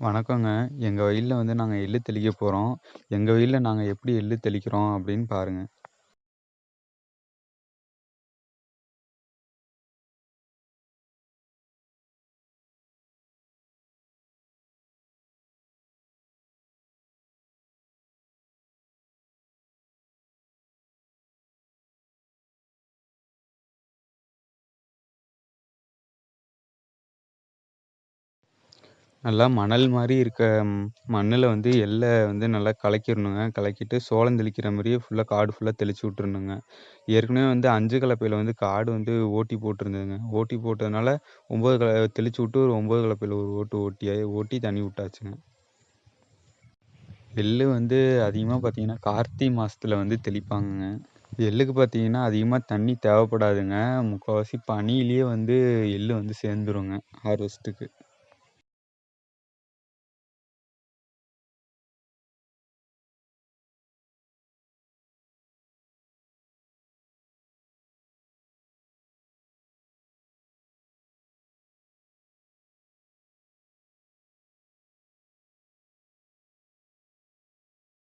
வணக்கங்க. எங்கள் வயலில் வந்து நாங்கள் எள்ளு தெளிக்க போகிறோம் எங்கள் வயலில் நாங்கள் எப்படி எள்ளு தெளிக்கிறோம் அப்படின்னு பாருங்கள் நல்லா மணல் மாதிரி இருக்க மண்ணில் வந்து எள்ளை வந்து நல்லா கலக்கிடணுங்க கலக்கிட்டு சோளம் தெளிக்கிற மாதிரியே ஃபுல்லாக காடு ஃபுல்லாக தெளித்து விட்ருணுங்க ஏற்கனவே வந்து அஞ்சு கலப்பையில் வந்து காடு வந்து ஓட்டி போட்டிருந்ததுங்க. ஓட்டி போட்டதுனால ஒம்பது க தெளித்து விட்டு ஒரு ஒம்பது கலப்பையில் ஒரு ஓட்டு ஓட்டியாக ஓட்டி தண்ணி விட்டாச்சுங்க. எள்ளு வந்து அதிகமாக பார்த்தீங்கன்னா கார்த்திகை மாதத்துல வந்து தெளிப்பாங்கங்க. எள்ளுக்கு பார்த்தீங்கன்னா அதிகமாக தண்ணி தேவைப்படாதுங்க. முக்கால்வாசி பனியிலேயே வந்து எள்ளு வந்து சேர்ந்துருங்க ஹார்வெஸ்ட்டுக்கு